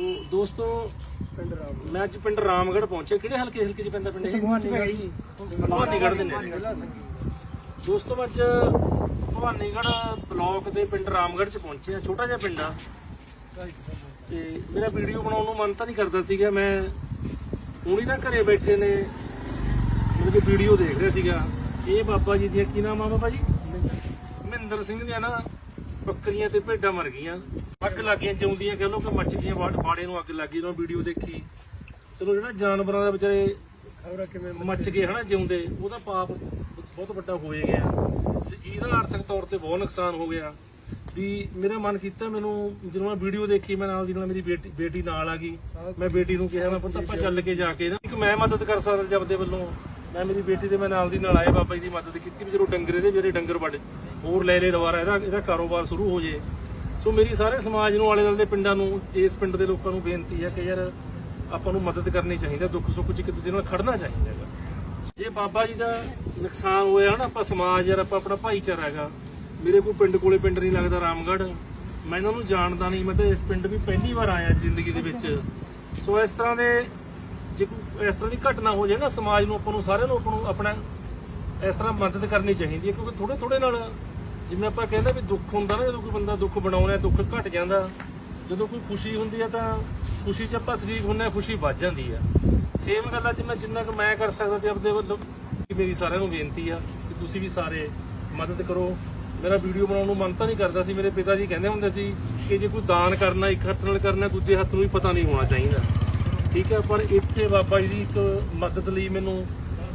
ਸੋ ਦੋਸਤੋ ਪਿੰਡ ਰਾਮ ਮੈਂ ਅੱਜ ਪਿੰਡ ਰਾਮਗੜ੍ਹ ਪਹੁੰਚਿਆ। ਕਿਹੜੇ ਹਲਕੇ ਹਲਕੇ ਚ ਪੈਂਦਾ ਪਿੰਡ ਭਵਾਨੀਗੜ੍ਹ ਜੀ ਭਵਾਨੀਗੜ੍ਹ ਦੇ ਨੇੜੇ। ਦੋਸਤੋ ਅੱਜ ਭਵਾਨੀਗੜ੍ਹ ਬਲਾਕ ਦੇ ਪਿੰਡ ਰਾਮਗੜ੍ਹ ਚ ਪਹੁੰਚਿਆ। ਛੋਟਾ ਜਿਹਾ ਪਿੰਡ ਆ। ਤੇ ਮੇਰਾ ਵੀਡੀਓ ਬਣਾਉਣ ਨੂੰ ਮਨ ਤਾਂ ਨਹੀਂ ਕਰਦਾ ਸੀਗਾ। ਮੈਂ ਹੁਣੀ ਨਾ ਘਰੇ ਬੈਠੇ ਨੇ ਮਤਲਬ ਕਿ ਵੀਡੀਓ ਦੇਖ ਰਿਹਾ ਸੀਗਾ। ਇਹ ਬਾਬਾ ਜੀ ਦੀਆਂ ਕੀ ਨਾਮ ਆ ਬਾਬਾ ਜੀ? ਮਹਿੰਦਰ ਸਿੰਘ ਦੀਆਂ ਨਾ ਬੱਕਰੀਆਂ ਤੇ ਭੇਡਾਂ ਮਰ ਗਈਆਂ। ਅੱਗ ਲੱਗੀਆਂ ਜਿਉਂਦੀਆਂ ਕਹ ਲੋ ਕਿ ਮੱਚ ਗਈਆਂ ਬਾੜ ਬਾੜੇ ਨੂੰ ਅੱਗ ਲੱਗੀ ਉਹਨਾਂ ਵੀਡੀਓ ਦੇਖੀ। ਚਲੋ ਜਿਹੜਾ ਜਾਨਵਰਾਂ ਦਾ ਵਿਚਾਰੇ ਖਬਰਾਂ ਕਿਵੇਂ ਮੱਚ ਗਏ ਹਨਾ ਜਿਉਂਦੇ ਉਹਦਾ ਪਾਪ ਬਹੁਤ ਵੱਡਾ ਹੋਏ ਗਿਆ। ਇਹਦਾ ਆਰਥਿਕ ਤੌਰ ਤੇ ਬਹੁਤ ਨੁਕਸਾਨ ਹੋ ਗਿਆ। ਵੀ ਮੇਰਾ ਮਨ ਕੀਤਾ ਮੈਨੂੰ ਜਦੋਂ ਮੈਂ ਵੀਡੀਓ ਦੇਖੀ ਮੈਂ ਨਾਲ ਦੀ ਨਾਲ ਮੇਰੀ ਬੇਟੀ ਬੇਟੀ ਨਾਲ ਆ ਗਈ। ਮੈਂ ਬੇਟੀ ਨੂੰ ਕਿਹਾ ਮੈਂ ਪੁੱਤ ਆਪਾਂ ਚੱਲ ਕੇ ਜਾ ਕੇ ਨਾ ਇੱਕ ਮੈਂ ਮਦਦ ਕਰ ਸਕਦਾ ਜਬ ਦੇ ਵੱਲੋਂ। ਮੈਂ ਮੇਰੀ ਬੇਟੀ ਦੇ ਮੈਂ ਨਾਲ ਦੀ ਨਾਲ ਆਏ ਬਾਬਾ ਜੀ ਦੀ ਮਦਦ ਕੀਤੀ ਵੀ ਜਦੋਂ ਡੰਗਰੇ ਦੇ ਮੇਰੇ ਡੰਗਰ ਵੱਡ ਹੋਰ ਲੈ ਲੈ ਦੁਬਾਰਾ ਇਹਦਾ ਇਹਦਾ ਕਾਰੋਬਾਰ ਸ਼ੁਰੂ ਹੋ ਜੇ। ਸੋ ਮੇਰੀ ਸਾਰੇ ਸਮਾਜ ਨੂੰ, ਆਲੇ ਦੁਆਲੇ ਦੇ ਪਿੰਡਾਂ ਨੂੰ, ਇਸ ਪਿੰਡ ਦੇ ਲੋਕਾਂ ਨੂੰ ਬੇਨਤੀ ਹੈ ਕਿ ਯਾਰ ਆਪਾਂ ਨੂੰ ਮਦਦ ਕਰਨੀ ਚਾਹੀਦੀ ਹੈ, ਦੁੱਖ ਸੁੱਖ 'ਚ ਇੱਕ ਦੂਜੇ ਨਾਲ ਖੜਨਾ ਚਾਹੀਦਾ ਹੈਗਾ। ਜੇ ਬਾਬਾ ਜੀ ਦਾ ਨੁਕਸਾਨ ਹੋਇਆ ਨਾ, ਆਪਾਂ ਸਮਾਜ ਯਾਰ, ਆਪਾਂ ਆਪਣਾ ਭਾਈਚਾਰਾ ਹੈਗਾ। ਮੇਰੇ ਕੋਲ ਪਿੰਡ ਕੋਲੇ ਪਿੰਡ ਨਹੀਂ ਲੱਗਦਾ, ਰਾਮਗੜ੍ਹ। ਮੈਂ ਇਹਨਾਂ ਨੂੰ ਜਾਣਦਾ ਨਹੀਂ, ਮੈਂ ਤਾਂ ਇਸ ਪਿੰਡ ਵੀ ਪਹਿਲੀ ਵਾਰ ਆਇਆ ਜ਼ਿੰਦਗੀ ਦੇ ਵਿੱਚ। ਸੋ ਇਸ ਤਰ੍ਹਾਂ ਦੇ ਜੇ ਕੋਈ ਇਸ ਤਰ੍ਹਾਂ ਦੀ ਘਟਨਾ ਹੋ ਜਾਏ ਨਾ, ਸਮਾਜ ਨੂੰ, ਆਪਾਂ ਨੂੰ ਸਾਰਿਆਂ ਨੂੰ ਆਪਾਂ ਨੂੰ ਆਪਣਾ ਇਸ ਤਰ੍ਹਾਂ ਮਦਦ ਕਰਨੀ ਚਾਹੀਦੀ ਹੈ, ਕਿਉਂਕਿ ਥੋੜੇ ਥੋੜੇ ਨਾਲ ਜਿਵੇਂ ਆਪਾਂ ਕਹਿੰਦੇ ਵੀ ਦੁੱਖ ਹੁੰਦਾ ਨਾ, ਜਦੋਂ ਕੋਈ ਬੰਦਾ ਦੁੱਖ ਬਣਾਉਣਾ ਦੁੱਖ ਘਟ ਜਾਂਦਾ, ਜਦੋਂ ਕੋਈ ਖੁਸ਼ੀ ਹੁੰਦੀ ਹੈ ਤਾਂ ਖੁਸ਼ੀ 'ਚ ਆਪਾਂ ਸ਼ਰੀਕ ਹੁੰਨੇ ਆ ਖੁਸ਼ੀ ਵੱਧ ਜਾਂਦੀ ਆ। ਸੇਮ ਗੱਲ ਆ, ਜਿਵੇਂ ਜਿੰਨਾ ਕੁ ਮੈਂ ਕਰ ਸਕਦਾ ਤੇ ਆਪਦੇ ਵੱਲੋਂ ਮੇਰੀ ਸਾਰਿਆਂ ਨੂੰ ਬੇਨਤੀ ਆ ਕਿ ਤੁਸੀਂ ਵੀ ਸਾਰੇ ਮਦਦ ਕਰੋ। ਮੇਰਾ ਵੀਡੀਓ ਬਣਾਉਣ ਨੂੰ ਮਨ ਤਾਂ ਨਹੀਂ ਕਰਦਾ ਸੀ, ਮੇਰੇ ਪਿਤਾ ਜੀ ਕਹਿੰਦੇ ਹੁੰਦੇ ਸੀ ਕਿ ਜੇ ਕੋਈ ਦਾਨ ਕਰਨਾ, ਇੱਕ ਹੱਥ ਨਾਲ ਕਰਨਾ, ਦੂਜੇ ਹੱਥ ਨੂੰ ਵੀ ਪਤਾ ਨਹੀਂ ਹੋਣਾ ਚਾਹੀਦਾ। ਠੀਕ ਹੈ ਪਰ ਇੱਥੇ ਬਾਬਾ ਜੀ ਦੀ ਇੱਕ ਮਦਦ ਲਈ ਮੈਨੂੰ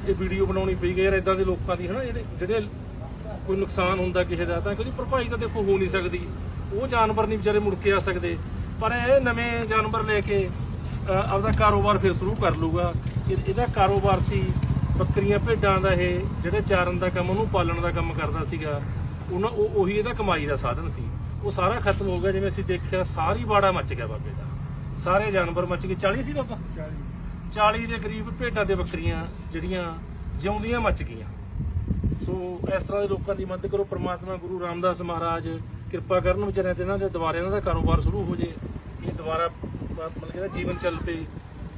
ਇਹ ਵੀਡੀਓ ਬਣਾਉਣੀ ਪਈ ਗਈ ਯਾਰ ਇਦਾਂ ਦੇ ਲੋਕਾਂ ਦੀ ਹਨਾ, ਜਿਹੜੇ ਜਿਹੜੇ ਕੋਈ ਨੁਕਸਾਨ ਹੁੰਦਾ ਕਿਸੇ ਦਾ ਤਾਂ ਕਿਉਂਕਿ ਭਰਪਾਈ ਤਾਂ ਦੇਖੋ ਹੋ ਨਹੀਂ ਸਕਦੀ। ਉਹ ਜਾਨਵਰ ਨਹੀਂ ਵਿਚਾਰੇ ਮੁੜ ਕੇ ਆ ਸਕਦੇ। ਪਰ ਇਹ ਨਵੇਂ ਜਾਨਵਰ ਲੈ ਕੇ ਆਪਦਾ ਕਾਰੋਬਾਰ ਫਿਰ ਸ਼ੁਰੂ ਕਰ ਲੂਗਾ ਇਹ- ਇਹਦਾ ਕਾਰੋਬਾਰ ਸੀ ਬੱਕਰੀਆਂ ਭੇਡਾਂ ਦਾ ਇਹ ਜਿਹੜੇ ਚਾਰਨ ਦਾ ਕੰਮ ਉਹਨੂੰ ਪਾਲਣ ਦਾ ਕੰਮ ਕਰਦਾ ਸੀਗਾ। ਉਹਨਾਂ ਉਹ ਉਹੀ ਇਹਦਾ ਕਮਾਈ ਦਾ ਸਾਧਨ ਸੀ। ਉਹ ਸਾਰਾ ਖਤਮ ਹੋ ਗਿਆ ਜਿਵੇਂ ਅਸੀਂ ਦੇਖਿਆ ਸਾਰੀ ਬਾੜਾ ਮੱਚ ਗਿਆ ਬਾਬੇ ਦਾ। ਸਾਰੇ ਜਾਨਵਰ ਮੱਚ ਗਏ। 40 ਸੀ ਬਾਬਾ? 40 ਦੇ ਕਰੀਬ ਭੇਡਾਂ ਤੇ ਬੱਕਰੀਆਂ ਜਿਹੜੀਆਂ ਜਿਉਂਦੀਆਂ ਮੱਚ ਗਈਆਂ। ਸੋ ਇਸ ਤਰ੍ਹਾਂ ਦੇ ਲੋਕਾਂ ਦੀ ਮਦਦ ਕਰੋ, ਪ੍ਰਮਾਤਮਾ ਗੁਰੂ ਰਾਮਦਾਸ ਮਹਾਰਾਜ ਕਿਰਪਾ ਕਰਨ ਵਿਚਾਰਿਆਂ ਤੇ ਇਹਨਾਂ ਦੇ ਦੁਬਾਰਾ ਇਹਨਾਂ ਦਾ ਕਾਰੋਬਾਰ ਸ਼ੁਰੂ ਹੋ ਜੇ। ਇਹ ਦੁਬਾਰਾ ਮਤਲਬ ਕਿ ਇਹਦਾ ਜੀਵਨ ਚੱਲ ਪਏ।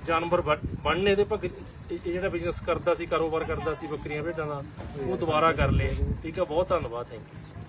ਜਾਨਵਰ ਬਣਨੇ ਦੇ ਭਗ ਇਹ ਇਹ ਜਿਹੜਾ ਬਿਜ਼ਨਸ ਕਰਦਾ ਸੀ, ਕਾਰੋਬਾਰ ਕਰਦਾ ਸੀ ਬੱਕਰੀਆਂ, ਭੇਡਾਂ ਦਾ, ਉਹ ਦੁਬਾਰਾ ਕਰ ਲਏ। ਠੀਕ ਹੈ ਬਹੁਤ ਧੰਨਵਾਦ ਥੈਂਕ ਯੂ